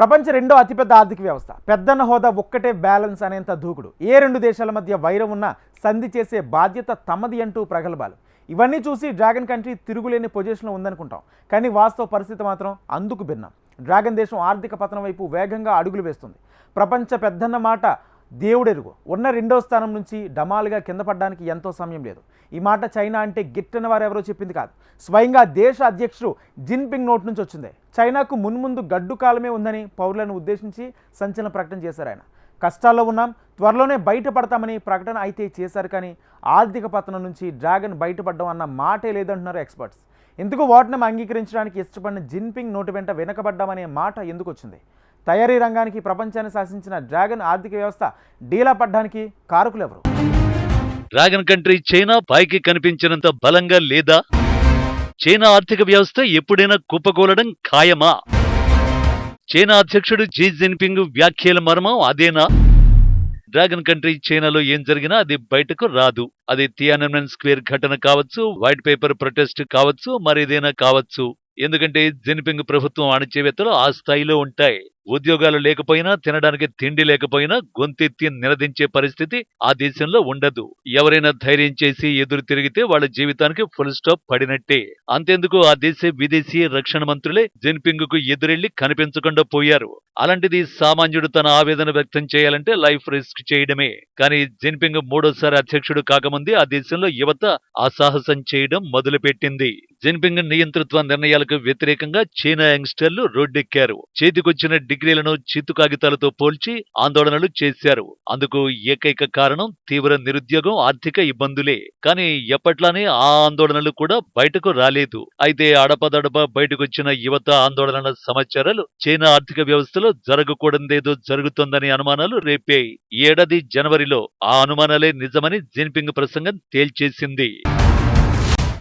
ప్రపంచ రెండో అతిపెద్ద ఆర్థిక వ్యవస్థ. పెద్దన్న హోదా ఒక్కటే బ్యాలెన్స్ అనేంత దూకుడు. ఏ రెండు దేశాల మధ్య వైరం ఉన్నా సంధి చేసే బాధ్యత తమది అంటూ ప్రగల్భాలు. ఇవన్నీ చూసి డ్రాగన్ కంట్రీ తిరుగులేని పొజిషన్లో ఉందనుకుంటాం. కానీ వాస్తవ పరిస్థితి మాత్రం అందుకు భిన్నం. డ్రాగన్ దేశం ఆర్థిక పతనం వైపు వేగంగా అడుగులు వేస్తుంది. ప్రపంచ పెద్దన్న మాట దేవుడెరుగు. ఉన్న రెండో స్థానం నుంచి డమాలుగా కింద పడడానికి ఎంతో సమయం లేదు. ఈ మాట చైనా అంటే గిట్టని వారు ఎవరో చెప్పింది కాదు. స్వయంగా దేశ అధ్యక్షుడు జిన్పింగ్ నోట్ నుంచి వచ్చింది. చైనాకు మున్ముందు గడ్డు కాలమే ఉందని పౌరులను ఉద్దేశించి సంచలన ప్రకటన చేశారు ఆయన. కష్టాల్లో ఉన్నాం త్వరలోనే బయటపడతామని ప్రకటన అయితే చేశారు కానీ ఆర్థిక పతనం నుంచి డ్రాగన్ బయటపడడం అన్న మాటే లేదంటున్నారు ఎక్స్పర్ట్స్. ఎందుకు వాటిని అంగీకరించడానికి ఇష్టపడిన జిన్పింగ్ నోటి వెంట వెనకబడ్డామనే మాట ఎందుకు వచ్చింది? తయారీ రంగానికి ప్రపంచాన్ని శాసించిన డ్రాగన్ ఆర్థిక వ్యవస్థ డీలా పడ్డానికి కారకులెవరు డ్రాగన్ కంట్రీ చైనా పైకి కనిపించినంత బలంగా లేదా? చైనా ఆర్థిక వ్యవస్థ ఎప్పుడైనా కుప్పకూలడం ఖాయమా? చైనా అధ్యక్షుడు జీ జిన్పింగ్ వ్యాఖ్యల మర్మం అదేనా? డ్రాగన్ కంట్రీ చైనాలో ఏం జరిగినా అది బయటకు రాదు. అది థియానమెన్ స్క్వేర్ ఘటన కావచ్చు వైట్ పేపర్ ప్రొటెస్ట్ కావచ్చు మరేదైనా కావచ్చు. ఎందుకంటే జిన్పింగ్ ప్రభుత్వం అణచివేతలు ఆ స్థాయిలో ఉంటాయి. ఉద్యోగాలు లేకపోయినా తినడానికి తిండి లేకపోయినా గొంతెత్తి నిలదించే పరిస్థితి ఆ దేశంలో ఉండదు. ఎవరైనా ధైర్యం చేసి ఎదురు తిరిగితే వాళ్ళ జీవితానికి ఫుల్ స్టాప్ పడినట్టే. అంతెందుకు ఆ దేశ విదేశీ రక్షణ మంత్రులే జిన్పింగ్కు ఎదురెళ్ళి కనిపించకుండా పోయారు. అలాంటిది సామాన్యుడు తన ఆవేదన వ్యక్తం చేయాలంటే లైఫ్ రిస్క్ చేయడమే. కానీ జిన్పింగ్ మూడోసారి అధ్యక్షుడు కాకముందే ఆ దేశంలో యువత అసాహసం చేయడం మొదలుపెట్టింది. జిన్పింగ్ నియంతృత్వ నిర్ణయాలకు వ్యతిరేకంగా చైనా యంగ్స్టర్లు రోడ్డెక్కారు. చేతికొచ్చిన డిగ్రీలను చిత్తు కాగితాలతో పోల్చి ఆందోళనలు చేశారు. అందుకు ఏకైక కారణం తీవ్ర నిరుద్యోగం ఆర్థిక ఇబ్బందులే. కానీ ఎప్పట్లానే ఆ ఆందోళనలు కూడా బయటకు రాలేదు. అయితే అడపదడప బయటకొచ్చిన యువత ఆందోళనల సమాచారాలు చైనా ఆర్థిక వ్యవస్థలో జరగకూడదేదో జరుగుతోందని అనుమానాలు రేపాయి ఏడాది జనవరిలో ఆ అనుమానాలే నిజమని జిన్పింగ్ ప్రసంగం తేల్చేసింది.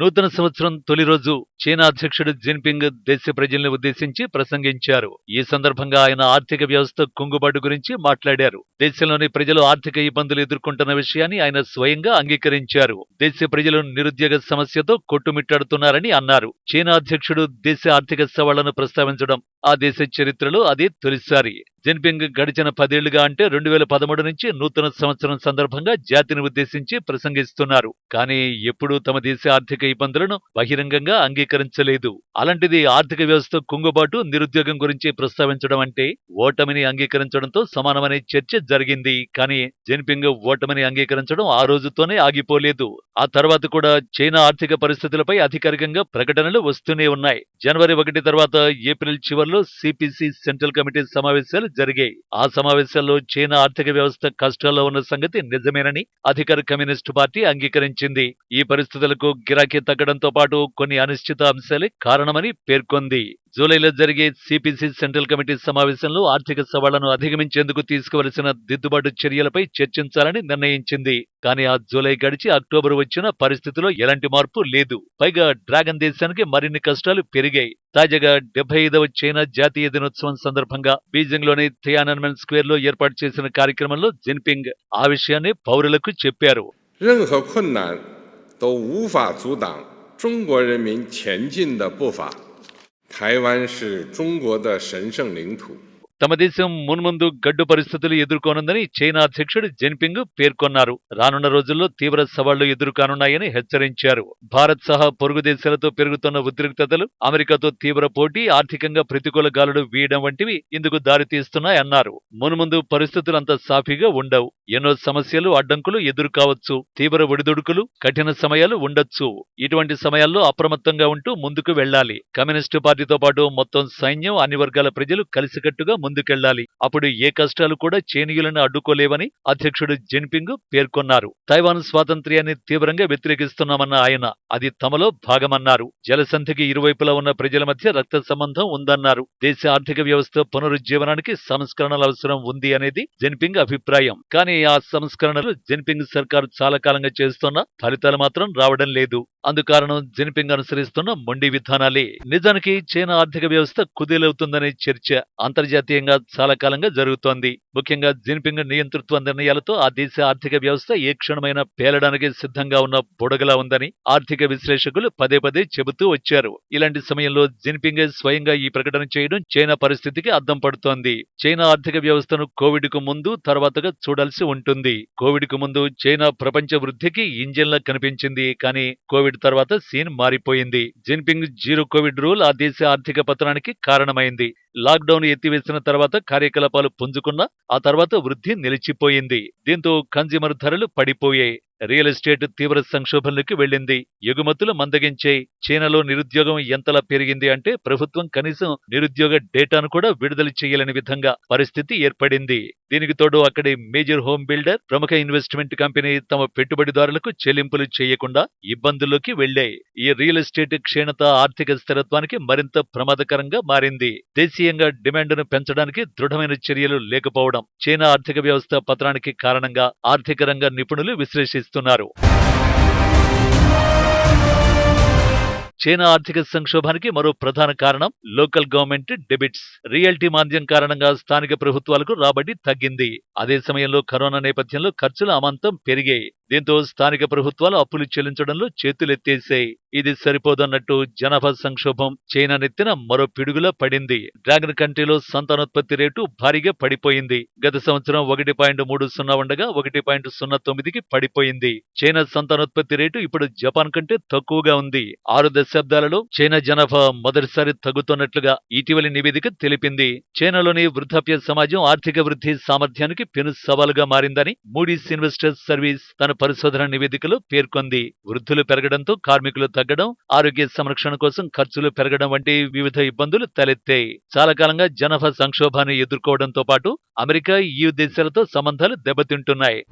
నూతన సంవత్సరం తొలి రోజు చైనా అధ్యక్షుడు జిన్పింగ్ దేశ ప్రజల్ని ఉద్దేశించి ప్రసంగించారు. ఈ సందర్భంగా ఆయన ఆర్థిక వ్యవస్థ కుంగుబాటు గురించి మాట్లాడారు. దేశంలోని ప్రజలు ఆర్థిక ఇబ్బందులు ఎదుర్కొంటున్న విషయాన్ని ఆయన స్వయంగా అంగీకరించారు. దేశ ప్రజలు నిరుద్యోగ సమస్యతో కొట్టుమిట్టాడుతున్నారని అన్నారు. చైనా అధ్యక్షుడు దేశ ఆర్థిక సవాళ్ళను ప్రస్తావించడం ఆ దేశ చరిత్రలో అదే తొలిసారి. జిన్పింగ్ గడిచిన పదేళ్ళుగా అంటే రెండు వేల పదమూడు నుంచి నూతన సంవత్సరం సందర్భంగా జాతిని ఉద్దేశించి ప్రసంగిస్తున్నారు. కానీ ఎప్పుడూ తమ దేశ ఆర్థిక ఇబ్బందులను బహిరంగంగా అంగీకరించలేదు. అలాంటిది ఆర్థిక వ్యవస్థ కుంగుబాటు నిరుద్యోగం గురించి ప్రస్తావించడం అంటే ఓటమిని అంగీకరించడంతో సమానమనే చర్చ జరిగింది. కానీ జిన్పింగ్ ఓటమిని అంగీకరించడం ఆ రోజుతోనే ఆగిపోలేదు. ఆ తర్వాత కూడా చైనా ఆర్థిక పరిస్థితులపై అధికారికంగా ప్రకటనలు వస్తూనే ఉన్నాయి. జనవరి ఒకటి తర్వాత ఏప్రిల్ చివరిలో సిపిసి సెంట్రల్ కమిటీ సమావేశాలు జరిగాయి. ఆ సమావేశాల్లో చైనా ఆర్థిక వ్యవస్థ కష్టాల్లో ఉన్న సంగతి నిజమేనని అధికార కమ్యూనిస్టు పార్టీ అంగీకరించింది. ఈ పరిస్థితులకు గిరాకీ తగ్గడంతో పాటు కొన్ని అనిశ్చిత అంశాలే కారణమని పేర్కొంది. జూలైలో జరిగే సిపిసి సెంట్రల్ కమిటీ సమావేశంలో ఆర్థిక సవాళ్లను అధిగమించేందుకు తీసుకోవలసిన దిద్దుబాటు చర్యలపై చర్చించాలని నిర్ణయించింది కానీ ఆ జూలై గడిచి అక్టోబర్ వచ్చిన పరిస్థితిలో ఎలాంటి మార్పు లేదు పైగా డ్రాగన్ దేశానికి మరిన్ని కష్టాలు పెరిగాయి తాజాగా డెబ్బై ఐదవ చైనా జాతీయ దినోత్సవం సందర్భంగా బీజింగ్ లోని థియానన్మెన్ స్క్వేర్ లో ఏర్పాటు చేసిన కార్యక్రమంలో జిన్పింగ్ ఆ విషయాన్ని పౌరులకు చెప్పారు 任何困难都无法阻挡中国人民前进的步伐。 台湾是中国的神圣领土。తమ దేశం మున్ముందు గడ్డు పరిస్థితులు ఎదుర్కోనుందని చైనా అధ్యక్షుడు జిన్పింగ్ పేర్కొన్నారు. రానున్న రోజుల్లో తీవ్ర సవాళ్ళు ఎదుర్కానున్నాయని హెచ్చరించారు. భారత్ సహా పొరుగు దేశాలతో పెరుగుతున్న ఉద్రిక్తతలు అమెరికాతో తీవ్ర పోటీ ఆర్థికంగా ప్రతికూల గాలులు వీయడం వంటివి ఇందుకు దారితీస్తున్నాయన్నారు మున్ముందు పరిస్థితులు అంత సాఫీగా ఉండవు. ఎన్నో సమస్యలు అడ్డంకులు ఎదుర్కావచ్చు. తీవ్ర ఒడిదుడుకులు కఠిన సమయాలు ఉండొచ్చు. ఇటువంటి సమయాల్లో అప్రమత్తంగా ఉంటూ ముందుకు వెళ్ళాలి కమ్యూనిస్టు పార్టీతో పాటు మొత్తం సైన్యం అన్ని వర్గాల ప్రజలు కలిసికట్టుగా ముందుకెళ్ళాలి అప్పుడు ఏ కష్టాలు కూడా చైనీయులను అడ్డుకోలేవని అధ్యక్షుడు జిన్పింగ్ పేర్కొన్నారు. తైవాన్ స్వాతంత్ర్యాన్ని తీవ్రంగా వ్యతిరేకిస్తున్నామన్న ఆయన అది తమలో భాగమన్నారు. జలసంధికి ఇరువైపులా ఉన్న ప్రజల మధ్య రక్త సంబంధం ఉందన్నారు. దేశ ఆర్థిక వ్యవస్థ పునరుజ్జీవనానికి సంస్కరణల అవసరం ఉంది అనేది జిన్పింగ్ అభిప్రాయం. కానీ ఆ సంస్కరణలు జిన్పింగ్ సర్కారు చాలా కాలంగా చేస్తున్న ఫలితాలు మాత్రం రావడం లేదు. అందుకారణం జిన్పింగ్ అనుసరిస్తున్న మొండి విధానాలే. నిజానికి చైనా ఆర్థిక వ్యవస్థ కుదేలవుతుందనే చర్చ అంతర్జాతీయ అంతర్జాతీయంగా చాలా కాలంగా జరుగుతోంది. ముఖ్యంగా జిన్పింగ్ నియంతృత్వ నిర్ణయాలతో ఆ దేశ ఆర్థిక వ్యవస్థ ఏ క్షణమైన పేలడానికి సిద్ధంగా ఉన్న బుడగలా ఉందని ఆర్థిక విశ్లేషకులు పదే పదే చెబుతూ వచ్చారు. ఇలాంటి సమయంలో జిన్పింగ్ స్వయంగా ఈ ప్రకటన చేయడం చైనా పరిస్థితికి అద్దం పడుతోంది. చైనా ఆర్థిక వ్యవస్థను కోవిడ్కు ముందు తర్వాతగా చూడాల్సి ఉంటుంది. కోవిడ్కు ముందు చైనా ప్రపంచ వృద్ధికి ఇంజిన్లా కనిపించింది. కానీ కోవిడ్ తర్వాత సీన్ మారిపోయింది. జిన్పింగ్ జీరో కోవిడ్ రూల్ ఆ దేశ ఆర్థిక పతనానికి కారణమైంది. లాక్డౌన్ ఎత్తివేసిన తర్వాత కార్యకలాపాలు పుంజుకున్న ఆ తర్వాత వృద్ధి నిలిచిపోయింది. దీంతో కన్జ్యూమర్ ధరలు పడిపోయాయి. రియల్ ఎస్టేట్ తీవ్ర సంక్షోభంలోకి వెళ్ళింది. ఎగుమతులు మందగించే చైనాలో నిరుద్యోగం ఎంతలా పెరిగింది అంటే ప్రభుత్వం కనీసం నిరుద్యోగ డేటాను కూడా విడుదల చేయలేని విధంగా పరిస్థితి ఏర్పడింది. దీనికి తోడు అక్కడి మేజర్ హోమ్ బిల్డర్ ప్రముఖ ఇన్వెస్ట్మెంట్ కంపెనీ తమ పెట్టుబడిదారులకు చెల్లింపులు చేయకుండా ఇబ్బందుల్లోకి వెళ్ళాయి ఈ రియల్ ఎస్టేట్ క్షీణత ఆర్థిక స్థిరత్వానికి మరింత ప్రమాదకరంగా మారింది. దేశీయంగా డిమాండ్ను పెంచడానికి దృఢమైన చర్యలు లేకపోవడం చైనా ఆర్థిక వ్యవస్థ పతనానికి కారణంగా ఆర్థిక రంగ నిపుణులు విశ్లేషిస్తున్నారు చైనా ఆర్థిక సంక్షోభానికి మరో ప్రధాన కారణం లోకల్ గవర్నమెంట్ డెబిట్స్. రియల్టీ మాంద్యం కారణంగా స్థానిక ప్రభుత్వాలకు రాబడి తగ్గింది. అదే సమయంలో కరోనా నేపథ్యంలో ఖర్చుల అమాంతం పెరిగాయి. దీంతో స్థానిక ప్రభుత్వాలు అప్పులు చెల్లించడంలో చేతులెత్తేశాయి. ఇది సరిపోదన్నట్టు జనాభా సంక్షోభం చైనా నెత్తిన మరో పిడుగులా పడింది. డ్రాగన్ కంట్రీలో సంతానోత్పత్తి రేటు భారీగా పడిపోయింది. గత సంవత్సరం ఒకటి పాయింట్ మూడు సున్నా ఉండగా ఒకటి పాయింట్ సున్నా తొమ్మిదికి పడిపోయింది. చైనా సంతానోత్పత్తి రేటు ఇప్పుడు జపాన్ కంటే తక్కువగా ఉంది. ఆరు దశాబ్దాలలో చైనా జనాభా మొదటిసారి తగ్గుతున్నట్లుగా ఇటీవలి నివేదిక తెలిపింది. చైనాలోని వృద్ధాప్య సమాజం ఆర్థిక వృద్ధి సామర్థ్యానికి పెను సవాలుగా మారిందని మూడీస్ ఇన్వెస్టర్స్ సర్వీస్ తన పరిశోధన నివేదికలో పేర్కొంది. వృద్ధులు పెరగడంతో కార్మికులు తగ్గడం ఆరోగ్య సంరక్షణ కోసం ఖర్చులు పెరగడం వంటి వివిధ ఇబ్బందులు తలెత్తాయి. చాలా కాలంగా జనాభా సంక్షోభాన్ని ఎదుర్కోవడంతో పాటు అమెరికా ఈ దేశాలతో సంబంధాలు దెబ్బతింటున్నాయి.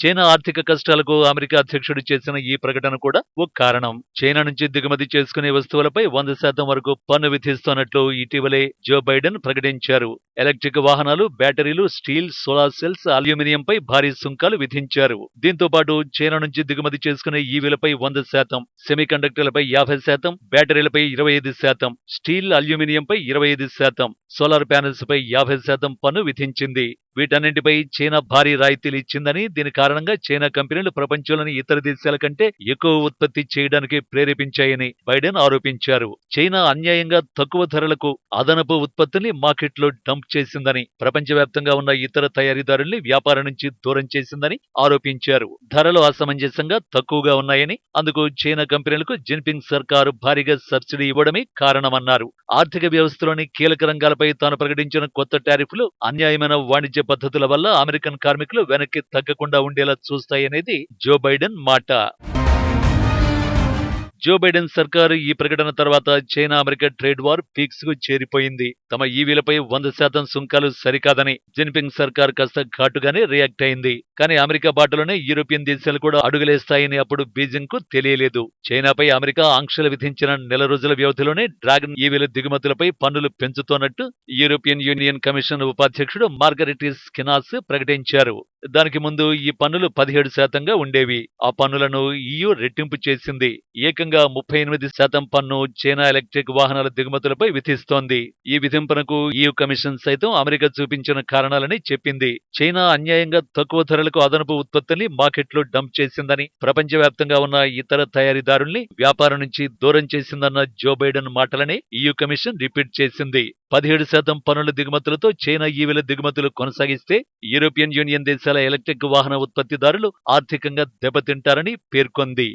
చైనా ఆర్థిక కష్టాలకు అమెరికా అధ్యక్షుడు చేసిన ఈ ప్రకటన కూడా ఓ కారణం. చైనా నుంచి దిగుమతి చేసుకునే వస్తువులపై వంద శాతం వరకు పన్ను విధిస్తున్నట్లు ఇటీవలే జో బైడెన్ ప్రకటించారు. ఎలక్ట్రిక్ వాహనాలు బ్యాటరీలు స్టీల్ సోలార్ సెల్స్ అల్యూమినియంపై భారీ సుంకాలు విధించారు. దీంతో పాటు చైనా నుంచి దిగుమతి చేసుకునే ఈవీలపై వంద శాతం సెమీకండక్టర్లపై యాభై శాతం బ్యాటరీలపై ఇరవై ఐదు శాతం స్టీల్ అల్యూమినియంపై ఇరవై ఐదు శాతం సోలార్ ప్యానెల్స్ పై యాభై శాతం పన్ను విధించింది. వీటన్నింటిపై చైనా భారీ రాయితీలు ఇచ్చిందని దీని కారణంగా చైనా కంపెనీలు ప్రపంచంలోని ఇతర దేశాల కంటే ఎక్కువ ఉత్పత్తి చేయడానికి ప్రేరేపించాయని బైడెన్ ఆరోపించారు. చైనా అన్యాయంగా తక్కువ ధరలకు అదనపు ఉత్పత్తిని మార్కెట్లో డంప్ చేసిందని ప్రపంచవ్యాప్తంగా ఉన్న ఇతర తయారీదారుల్ని వ్యాపారం నుంచి దూరం చేసిందని ఆరోపించారు. ధరలు అసమంజసంగా తక్కువగా ఉన్నాయని అందుకు చైనా కంపెనీలకు జిన్పింగ్ సర్కారు భారీగా సబ్సిడీ ఇవ్వడమే కారణమన్నారు. ఆర్థిక వ్యవస్థలోని కీలక రంగాలపై తాను ప్రకటించిన కొత్త టారిఫ్లు అన్యాయమైన వాణిజ్య పద్ధతుల వల్ల అమెరికన్ కార్మికులు వెనక్కి తగ్గకుండా ఉండేలా చూస్తాయనేది జో బైడెన్ మాట. జో బైడెన్ సర్కారు ఈ ప్రకటన తర్వాత చైనా అమెరికా ట్రేడ్ వార్ పీక్స్కు చేరిపోయింది. తమ ఈవీలపై వంద శాతం సుంకాలు సరికాదని జిన్పింగ్ సర్కార్ కాస్త ఘాటుగానే రియాక్ట్ అయింది. కానీ అమెరికా బాటలోనే యూరోపియన్ దేశాలు కూడా అడుగులేస్తాయని అప్పుడు బీజింగ్కు తెలియలేదు. చైనాపై అమెరికా ఆంక్షలు విధించిన నెల రోజుల వ్యవధిలోనే డ్రాగన్ ఈవీల దిగుమతులపై పన్నులు పెంచుతోన్నట్టు యూరోపియన్ యూనియన్ కమిషన్ ఉపాధ్యక్షుడు మార్గరెటిస్ కినాస్ ప్రకటించారు. దానికి ముందు ఈ పన్నులు పదిహేడు శాతంగా ఉండేవి. ఆ పన్నులను ఈయూ రెట్టింపు చేసింది. ఏకంగా ముప్పై ఎనిమిది శాతం పన్ను చైనా ఎలక్ట్రిక్ వాహనాల దిగుమతులపై విధిస్తోంది. ఈ విధింపునకు ఈయూ కమిషన్ సైతం అమెరికా చూపించిన కారణాలని చెప్పింది. చైనా అన్యాయంగా తక్కువ ధరలకు అదనపు ఉత్పత్తుల్ని మార్కెట్లో డంప్ చేసిందని ప్రపంచవ్యాప్తంగా ఉన్న ఇతర తయారీదారుల్ని వ్యాపారం నుంచి దూరం చేసిందన్న జో బైడెన్ మాటలని ఈయూ కమిషన్ రిపీట్ చేసింది. పదిహేడు శాతం పన్నుల దిగుమతులతో చైనా ఈవెల దిగుమతులు కొనసాగిస్తే యూరోపియన్ యూనియన్ దేశాల ఎలక్ట్రిక్ వాహన ఉత్పత్తిదారులు ఆర్థికంగా దెబ్బతింటారని పేర్కొంది.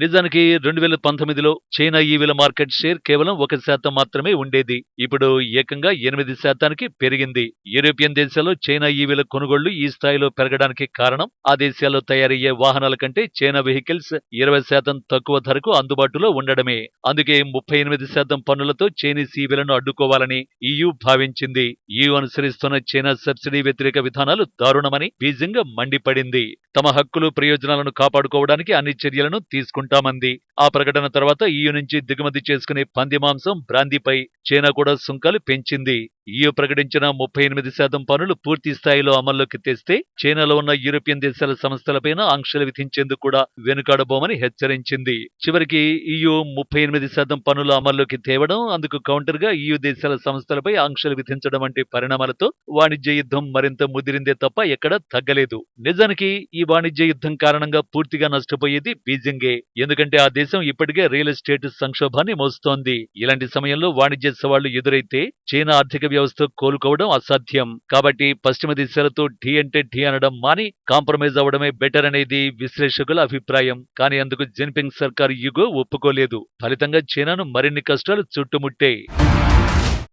నిజానికి రెండు వేల పంతొమ్మిదిలో చైనా ఈవీల మార్కెట్ షేర్ కేవలం ఒక శాతం మాత్రమే ఉండేది. ఇప్పుడు ఏకంగా ఎనిమిది శాతానికి పెరిగింది. యూరోపియన్ దేశాల్లో చైనా ఈవీల కొనుగోళ్ళు ఈ స్థాయిలో పెరగడానికి కారణం ఆ దేశాల్లో తయారయ్యే వాహనాల కంటే చైనా వెహికల్స్ ఇరవై శాతం తక్కువ ధరకు అందుబాటులో ఉండడమే. అందుకే ముప్పై ఎనిమిది శాతం పన్నులతో చైనీస్ ఈవీలను అడ్డుకోవాలని ఈయూ భావించింది. ఈయూ అనుసరిస్తున్న చైనా సబ్సిడీ వ్యతిరేక విధానాలు దారుణమని బీజింగ్ మండిపడింది. తమ హక్కులు ప్రయోజనాలను కాపాడుకోవడానికి అన్ని చర్యలను తీసుకుంటారు ఉంటామంది. ఆ ప్రకటన తర్వాత ఈయు నుంచి దిగుమతి చేసుకునే పంది మాంసం బ్రాందీపై చైనా కూడా సుంకాలు పెంచింది. ఈయు ప్రకటించిన ముప్పై ఎనిమిది శాతం పనులు పూర్తి స్థాయిలో అమల్లోకి తెస్తే చైనాలో ఉన్న యూరోపియన్ దేశాల సంస్థలపైన ఆంక్షలు విధించేందుకు కూడా వెనుకాడబోమని హెచ్చరించింది. చివరికి ఈయు ముప్పై ఎనిమిది శాతం పనులు అమల్లోకి తేవడం అందుకు కౌంటర్గా ఈయు దేశాల సంస్థలపై ఆంక్షలు విధించడం వంటి పరిణామాలతో వాణిజ్య యుద్ధం మరింత ముదిరిందే తప్ప ఎక్కడా తగ్గలేదు. నిజానికి ఈ వాణిజ్య యుద్ధం కారణంగా పూర్తిగా నష్టపోయేది బీజింగే. ఎందుకంటే ఆ దేశం ఇప్పటికే రియల్ ఎస్టేట్ సంక్షోభాన్ని మోస్తోంది. ఇలాంటి సమయంలో వాణిజ్య సవాళ్ళు ఎదురైతే చైనా ఆర్థిక వ్యవస్థ కోలుకోవడం అసాధ్యం. కాబట్టి పశ్చిమ దేశాలతో ఢీ అంటే ఢీ అనడం మాని కాంప్రమైజ్ అవడమే బెటర్ అనేది విశ్లేషకుల అభిప్రాయం. కానీ అందుకు జిన్పింగ్ సర్కార్ యుగో ఒప్పుకోలేదు. ఫలితంగా చైనాను మరిన్ని కష్టాలు చుట్టుముట్టాయి.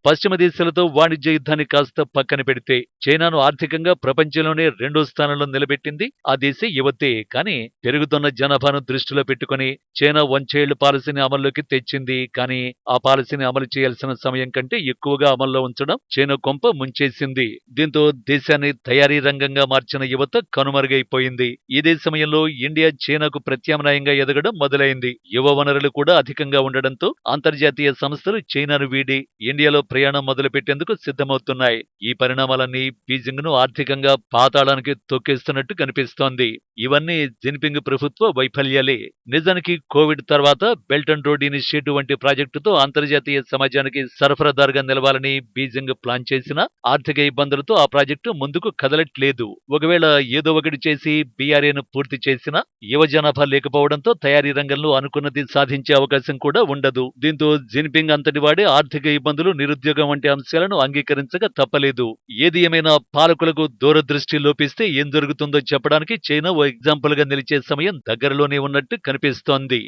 పశ్చిమ దేశాలతో వాణిజ్య యుద్ధాన్ని కాస్త పక్కన పెడితే చైనాను ఆర్థికంగా ప్రపంచంలోనే రెండో స్థానంలో నిలబెట్టింది ఆ దేశ యువతే. కానీ పెరుగుతున్న జనాభాను దృష్టిలో పెట్టుకుని చైనా వంచేళ్ళ పాలసీని అమల్లోకి తెచ్చింది. కానీ ఆ పాలసీని అమలు చేయాల్సిన సమయం కంటే ఎక్కువగా అమల్లో ఉంచడం చైనా కొంప ముంచేసింది. దీంతో దేశాన్ని తయారీ రంగంగా మార్చిన యువత కనుమరుగైపోయింది. ఇదే సమయంలో ఇండియా చైనాకు ప్రత్యామ్నాయంగా ఎదగడం మొదలైంది. యువ వనరులు కూడా అధికంగా ఉండడంతో అంతర్జాతీయ సంస్థలు చైనాను వీడి ఇండియాలో ప్రయాణం మొదలుపెట్టేందుకు సిద్ధమవుతున్నాయి. ఈ పరిణామాలన్నీ బీజింగ్ను ఆర్థికంగా పాతాళానికి తొక్కేస్తున్నట్టు కనిపిస్తోంది. ఇవన్నీ జిన్పింగ్ ప్రభుత్వ వైఫల్యాలే. నిజానికి కోవిడ్ తర్వాత బెల్ట్ అండ్ రోడ్ ఇనిషియేటివ్ వంటి ప్రాజెక్టుతో అంతర్జాతీయ సమాజానికి సరఫరాదారుగా నిలవాలని బీజింగ్ ప్లాన్ చేసిన ఆర్థిక ఇబ్బందులతో ఆ ప్రాజెక్టు ముందుకు కదలట్లేదు. ఒకవేళ ఏదో ఒకటి చేసి బీఆర్ఏను పూర్తి చేసినా యువ జనాభా లేకపోవడంతో తయారీ రంగంలో అనుకున్నది సాధించే అవకాశం కూడా ఉండదు. దీంతో జిన్పింగ్ అంతటి వాడే ఆర్థిక ఇబ్బందులు నిరుద్యోగం ఉద్యోగం వంటి అంశాలను అంగీకరించక తప్పలేదు. ఏది ఏమైనా పాలకులకు దూరదృష్టి లోపిస్తే ఏం జరుగుతుందో చెప్పడానికి చైనా ఓ ఎగ్జాంపుల్గా నిలిచే సమయం దగ్గరలోనే ఉన్నట్టు కనిపిస్తోంది.